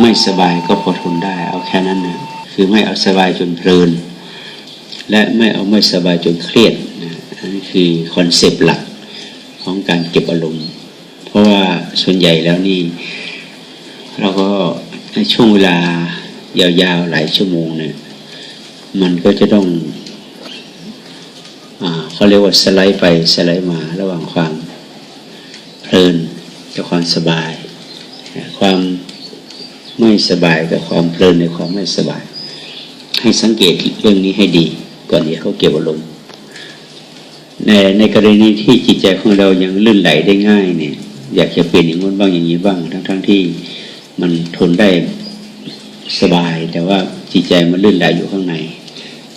ไม่สบายก็พอทนได้ เอาแค่นั้นนะคือไม่เอาสบายจนเพลิน และไม่เอาไม่สบายจนเครียดนะอันนี้คือคอนเซปต์หลักของการเก็บอารมณ์ เพราะว่าส่วนใหญ่แล้วนี่ เราก็ในช่วงเวลายาวๆหลายชั่วโมงเนี่ยมันก็จะต้องอาเขาเรียกว่าสไลด์ไปสไลด์มาระหว่างความเพลินกับความสบาย ความ ไม่สบายกับความเพลินในความไม่สบาย ให้สังเกตเรื่องนี้ให้ดี ก่อนที่เขาเก็บอารมณ์ในในกรณีที่จิตใจของเรายังลื่นไหลได้ง่ายเนี่ย อยากจะเปลี่ยนอย่างนู้นบ้างอย่างนี้บ้าง ทั้งๆทที่มันทนได้สบาย แต่ว่าจิตใจมันลื่นไหลอยู่ข้างใน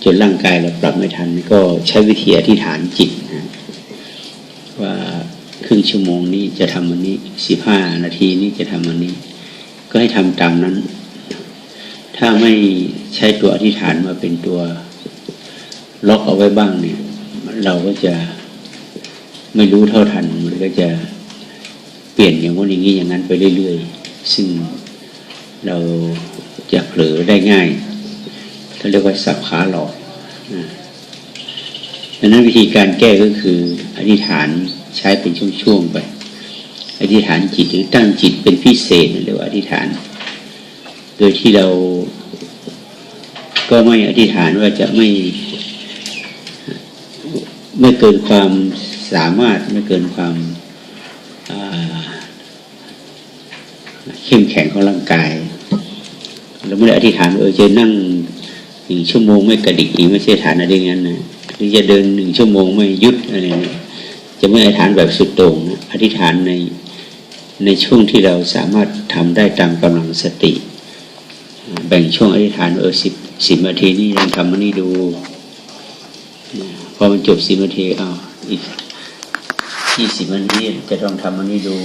จนร่างกายเราปรับไม่ทันก็ใช้วิธีอธิษฐานจิตนะว่าครึ่งชั่วโมงนี้จะทำอันนี้สิบห้านาทีนี้จะทำอันนี้ ก็ให้ทำตามนั้น ถ้าไม่ใช้ตัวอธิษฐานมาเป็นตัวล็อกเอาไว้บ้างเนี่ย เราก็จะไม่รู้เท่าทันมันก็จะเปลี่ยนอย่างว่าอย่างนี้อย่างนั้นไปเรื่อยๆ ซึ่งเราจะเผลอได้ง่ายเขาเรียกว่าสับขาหลอกดังนั้นวิธีการแก้ก็คือ อธิษฐานใช้เป็นช่วงๆไป อธิษฐานจิตหรือตั้งจิต เป็นพิเศษเรียกว่าอธิษฐาน โดยที่เราก็ไม่อธิษฐานว่าจะไม่ไม่เกินความสามารถไม่เกินความเข้มแข็งของร่างกายเราไม่ได้อธิษฐานเออจะนั่งหนึ่งชั่วโมงไม่กระดิกอีกไม่ใช่ฐานอะไรอย่างนั้นนะหรือจะเดินหนึ่งชั่วโมงไม่ยุดอะไรนี่ยจะไม่อธิษฐานแบบสุดโต่งนะอธิษฐานใน ในช่วงที่เราสามารถทำได้ตามกำลังสติ แบ่งช่วงอธิษฐานเออสิบสิบนาทีนี่ยังทำมันนี่ดูพอมันจบสิบนาทีอ้าวอีกยี่สิบนาทีจะต้องทำมันนี่ดู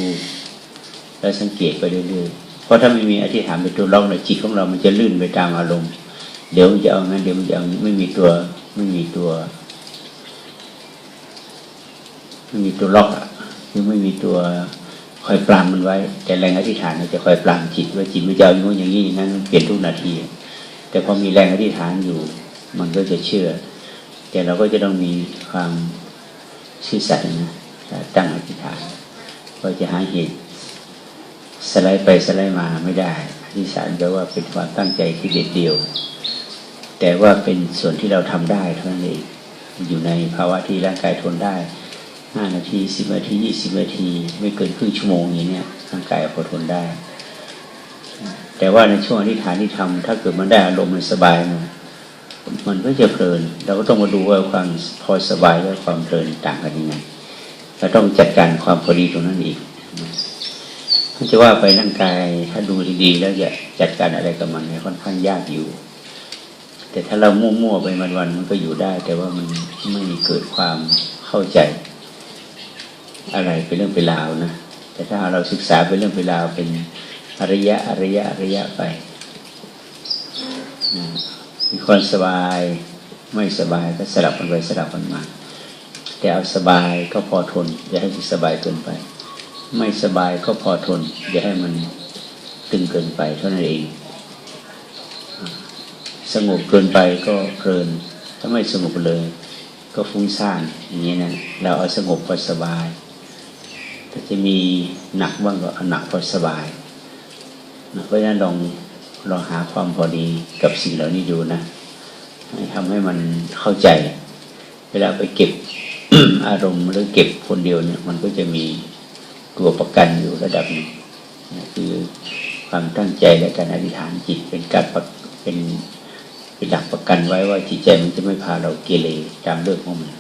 แล้วสังเกตไปเรื่อยๆเพราะถ้าไม่มีอธิษฐานเป็นตัวล็อกในจิตของเรา มันจะลื่นไปตามอารมณ์เดี๋ยวมันจะเอางั้นเดี๋ยวมันจะเอาไม่มีตัวไม่มีตัวไม่มีตัวล็อกอะคือไม่มีตัว คอยปรามมันไว้ แต่แรงอธิษฐานมันจะคอยปรามจิตว่าจิตมันจะอาอย่างนู้นอย่างนี้นั้นเปลี่ยนทุกนาที แต่พอมีแรงอธิษฐานอยู่ มันก็จะเชื่อ แต่เราก็จะต้องมีความซื่อสัตย์นะตั้งอธิษฐานก็จะหาเหตุสไลด์ไปสไลด์มาไม่ได้อธิษฐานแปลว่าเป็นความตั้งใจที่เด็ดเดียว แต่ว่าเป็นส่วนที่เราทำได้เท่านั้นเองอยู่ในภาวะที่ร่างกายทนได้ ห้านาทีสิบนาทียี่สิบนาที ไม่เกินครึ่งชั่วโมงอย่างนี้ร่างกายพอทนได้ แต่ว่าในช่วงอธิษฐานที่ทำถ้าเกิดมันได้อารมณ์มันสบายมันมันก็จะเพลิน เราก็ต้องมาดูว่าความพอสบายและความเพลินต่างกันยังไงเราต้องจัดการความพอดีตรงนั้นอีกมันจะว่าไปร่างกายถ้าดูดีๆแล้วจะจัดการอะไรกับมันเนี่ยค่อนข้างยากอยู่ แต่ถ้าเรามั่วๆไปวันๆมันก็อยู่ได้ แต่ว่ามันไม่เกิดความเข้าใจ อะไรเป็นเรื่องเป็นราวนะแต่ถ้าเราศึกษาเป็นเรื่องเป็นราวเป็นอริยะอริยะอริยะไปนะมีความสบายไม่สบายก็สลับกันไปสลับกันมา แต่เอาสบายก็พอทน อย่าให้สบายเกินไป ไม่สบายก็พอทน อย่าให้มันตึงเกินไปเท่านั้นเองสงบเกินไปก็เพลิน ถ้าไม่สงบเลย ก็ฟุ้งซ่านอย่างนี้นะเราเอาสงบพอสบาย ถ้าจะมีหนักบ้างก็หนักพอสบายเพราะฉะนั้นลองลองหาความพอดีกับสิ่งเหล่านี้ดูนะให้ทำให้มันเข้าใจ เวลาไปเก็บอารมณ์หรือเก็บคนเดียวเนี่ย มันก็จะมีตัวประกันอยู่ระดับหนึ่งคือความตั้งใจและการอธิษฐานจิตเป็นการเป็นเป็นหลักประกันไว้ว่าจิตใจมันจะไม่พาเราเกเรตามเรื่องของมัน